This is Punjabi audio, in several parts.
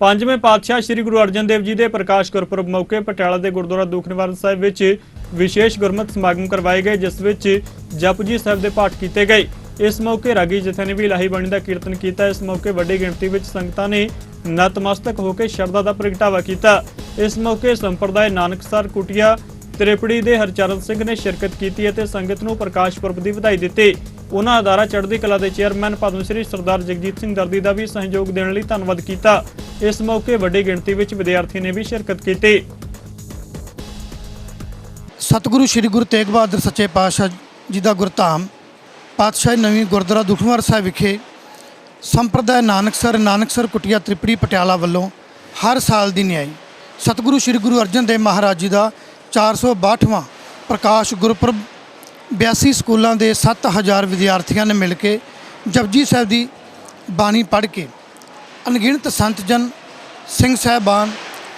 ਪੰਜਵੇਂ ਪਾਤਸ਼ਾਹ ਸ੍ਰੀ ਗੁਰੂ ਅਰਜਨ ਦੇਵ ਜੀ ਦੇ ਪ੍ਰਕਾਸ਼ ਗੁਰਪੁਰਬ ਮੌਕੇ ਪਟਿਆਲਾ ਦੇ ਗੁਰਦੁਆਰਾ ਦੁੱਖ ਨਿਵਾਰਨ ਸਾਹਿਬ ਵਿੱਚ ਵਿਸ਼ੇਸ਼ ਗੁਰਮਤਿ ਸਮਾਗਮ ਕਰਵਾਏ ਗਏ, ਜਿਸ ਵਿੱਚ ਜਪਜੀ ਸਾਹਿਬ ਦੇ ਪਾਠ ਕੀਤੇ ਗਏ। ਇਸ ਮੌਕੇ ਰਾਗੀ ਜਥੇ ਨੇ ਵੀ ਇਲਾਹੀ ਬਾਣੀ ਦਾ ਕੀਰਤਨ ਕੀਤਾ। ਇਸ ਮੌਕੇ ਵੱਡੀ ਗਿਣਤੀ ਵਿੱਚ ਸੰਗਤਾਂ ਨੇ ਨਤਮਸਤਕ ਹੋ ਕੇ ਸ਼ਰਧਾ ਦਾ ਪ੍ਰਗਟਾਵਾ ਕੀਤਾ। ਇਸ ਮੌਕੇ ਸੰਪਰਦਾਇ ਨਾਨਕਸਰ, ਕੁਟਿਆ, ਤ੍ਰਿਪੜੀ ਦੇ ਹਰਚਰਨ ਸਿੰਘ ਨੇ ਸ਼ਿਰਕਤ ਕੀਤੀ ਅਤੇ ਸੰਗਤ ਨੂੰ ਪ੍ਰਕਾਸ਼ ਪੁਰਬ ਦੀ ਵਧਾਈ ਦਿੱਤੀ। ਉਹਨਾਂ ਅਦਾਰਾ ਚੜ੍ਹਦੀ ਕਲਾ ਦੇ ਚੇਅਰਮੈਨ ਪਦਮ ਸ੍ਰੀ ਸਰਦਾਰ ਜਗਜੀਤ ਸਿੰਘ ਦਰਦੀ ਦਾ ਵੀ ਸਹਿਯੋਗ ਦੇਣ ਲਈ ਧੰਨਵਾਦ ਕੀਤਾ। ਇਸ ਮੌਕੇ ਵੱਡੀ ਗਿਣਤੀ ਵਿੱਚ ਵਿਦਿਆਰਥੀ ਨੇ ਵੀ ਸ਼ਿਰਕਤ ਕੀਤੀ। ਸਤਿਗੁਰੂ ਸ੍ਰੀ ਗੁਰੂ ਤੇਗ ਬਹਾਦਰ ਸੱਚੇ ਪਾਤਸ਼ਾਹ ਜੀ ਦਾ ਗੁਰਧਾਮ, ਪਾਤਸ਼ਾਹੀ ਨਵੀਂ ਗੁਰਦੁਆਰਾ ਦੁਖਨਿਵਾਰ ਸਾਹਿਬ ਵਿਖੇ ਸੰਪਰਦਾਇ ਨਾਨਕਸਰ ਨਾਨਕਸਰ ਕੁਟਿਆ ਤ੍ਰਿਪੜੀ ਪਟਿਆਲਾ ਵੱਲੋਂ ਹਰ ਸਾਲ ਦੀ ਨਿਆਈ ਸਤਿਗੁਰੂ ਸ੍ਰੀ ਗੁਰੂ ਅਰਜਨ ਦੇਵ ਮਹਾਰਾਜ ਜੀ ਦਾ 462ਵਾਂ ਪ੍ਰਕਾਸ਼ ਗੁਰਪੁਰਬ 82 ਸਕੂਲਾਂ ਦੇ 7000 ਵਿਦਿਆਰਥੀਆਂ ਨੇ ਮਿਲ ਕੇ ਜਪਜੀ ਸਾਹਿਬ ਦੀ ਬਾਣੀ ਪੜ੍ਹ ਕੇ ਅਣਗਿਣਤ ਸੰਤ ਜਨ ਸਿੰਘ ਸਾਹਿਬਾਨ,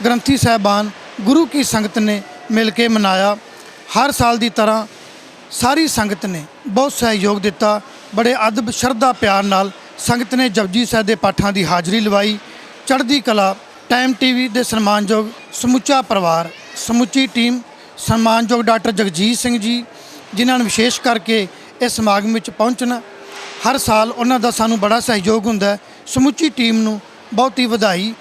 ਗ੍ਰੰਥੀ ਸਾਹਿਬਾਨ, ਗੁਰੂ ਕੀ ਸੰਗਤ ਨੇ ਮਿਲ ਕੇ ਮਨਾਇਆ। ਹਰ ਸਾਲ ਦੀ ਤਰ੍ਹਾਂ ਸਾਰੀ ਸੰਗਤ ਨੇ ਬਹੁਤ ਸਹਿਯੋਗ ਦਿੱਤਾ। ਬੜੇ ਅਦਬ, ਸ਼ਰਧਾ, ਪਿਆਰ ਨਾਲ ਸੰਗਤ ਨੇ ਜਪਜੀ ਸਾਹਿਬ ਦੇ ਪਾਠਾਂ ਦੀ ਹਾਜ਼ਰੀ ਲਵਾਈ। ਚੜ੍ਹਦੀ ਕਲਾ, ਟਾਈਮ ਟੀਵੀ ਦੇ ਸਨਮਾਨਯੋਗ ਸਮੁੱਚਾ ਪਰਿਵਾਰ, ਸਮੁੱਚੀ ਟੀਮ, ਸਨਮਾਨਯੋਗ ਡਾਕਟਰ ਜਗਜੀਤ ਸਿੰਘ ਜੀ ਜਿਨ੍ਹਾਂ ਨੇ ਵਿਸ਼ੇਸ਼ ਕਰਕੇ ਇਸ ਸਮਾਗਮ ਵਿੱਚ ਪਹੁੰਚਣਾ। ਹਰ ਸਾਲ ਉਹਨਾਂ ਦਾ ਸਾਨੂੰ ਬੜਾ ਸਹਿਯੋਗ ਹੁੰਦਾ ਸਮੁੱਚੀ ਟੀਮ ਨੂੰ ਬਹੁਤੀ ਵਧਾਈ,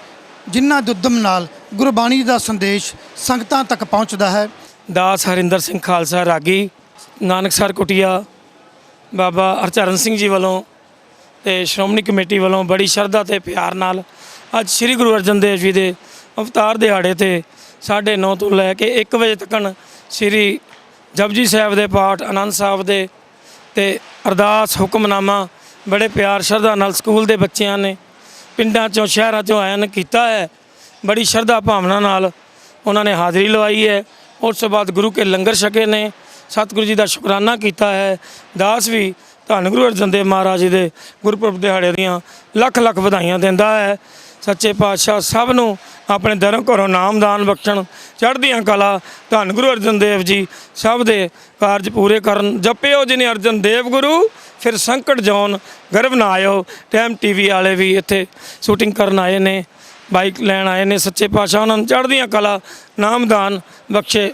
ਜਿਨ੍ਹਾਂ ਦੇ ਉਦਮ ਨਾਲ ਗੁਰਬਾਣੀ ਦਾ ਸੰਦੇਸ਼ ਸੰਗਤਾਂ ਤੱਕ ਪਹੁੰਚਦਾ ਹੈ। ਦਾਸ ਹਰਿੰਦਰ ਸਿੰਘ ਖਾਲਸਾ ਰਾਗੀ ਨਾਨਕਸਰ ਕੁਟਿਆ, ਬਾਬਾ ਹਰਚਰਨ ਸਿੰਘ ਜੀ ਵੱਲੋਂ ਤੇ ਸ਼੍ਰੋਮਣੀ ਕਮੇਟੀ ਵੱਲੋਂ ਬੜੀ ਸ਼ਰਧਾ ਤੇ ਪਿਆਰ ਨਾਲ ਅੱਜ ਸ੍ਰੀ ਗੁਰੂ ਅਰਜਨ ਦੇਵ ਜੀ ਦੇ ਅਵਤਾਰ ਦਿਹਾੜੇ ਤੇ 9:30 ਤੋਂ ਲੈ ਕੇ 1 ਵਜੇ ਤੱਕ ਸ੍ਰੀ ਜਪਜੀ ਸਾਹਿਬ ਦੇ ਪਾਠ, ਆਨੰਦ ਸਾਹਿਬ ਦੇ ਤੇ ਅਰਦਾਸ, ਹੁਕਮਨਾਮਾ ਬੜੇ ਪਿਆਰ, ਸ਼ਰਧਾ ਨਾਲ ਸਕੂਲ ਦੇ ਬੱਚਿਆਂ ਨੇ ਪਿੰਡਾਂ ਚੋਂ, ਸ਼ਹਿਰਾਂ ਚੋਂ ਆਇਆਂ ਨੇ ਕੀਤਾ ਹੈ। ਬੜੀ ਸ਼ਰਧਾ ਭਾਵਨਾ ਨਾਲ ਉਹਨਾਂ ਨੇ ਹਾਜ਼ਰੀ ਲਵਾਈ ਹੈ। ਉਸ ਤੋਂ ਬਾਅਦ ਗੁਰੂ ਕੇ ਲੰਗਰ ਛਕੇ ਨੇ। ਸਤਿਗੁਰੂ ਜੀ ਦਾ ਸ਼ੁਕਰਾਨਾ ਕੀਤਾ ਹੈ। ਦਾਸ ਵੀ ਧੰਨ ਗੁਰੂ ਅਰਜਨ ਦੇਵ ਮਹਾਰਾਜ ਜੀ ਦੇ ਗੁਰਪੁਰਬ ਦਿਹਾੜੇ ਦੀਆਂ ਲੱਖ ਲੱਖ ਵਧਾਈਆਂ ਦਿੰਦਾ ਹੈ। ਸੱਚੇ ਪਾਤਸ਼ਾਹ ਸਭ ਨੂੰ ਆਪਣੇ ਧਰਮ ਘਰੋਂ ਨਾਮਦਾਨ ਬਖਸ਼ਣ ਚੜ੍ਹਦੀਆਂ ਕਲਾ। ਧੰਨ ਗੁਰੂ ਅਰਜਨ ਦੇਵ ਜੀ, ਸਭ ਦੇ ਕਾਰਜ ਪੂਰੇ ਕਰਨ। ਜਪਿਓ ਜਿਨੇ ਅਰਜਨ ਦੇਵ ਗੁਰੂ, ਫਿਰ ਸੰਕਟ ਜੋਨ ਗਰਭ ਨਾ ਆਇਓ। ਟਾਈਮ ਟੀਵੀ ਵਾਲੇ ਵੀ ਇੱਥੇ ਸ਼ੂਟਿੰਗ ਕਰਨ ਆਏ ਨੇ ਬਾਈਕ ਲੈਣ ਆਏ ਨੇ ਸੱਚੇ ਪਾਤਸ਼ਾਹ ਉਹਨਾਂ ਨੂੰ ਚੜ੍ਹਦੀਆਂ ਕਲਾ, ਨਾਮਦਾਨ ਬਖਸ਼ੇ।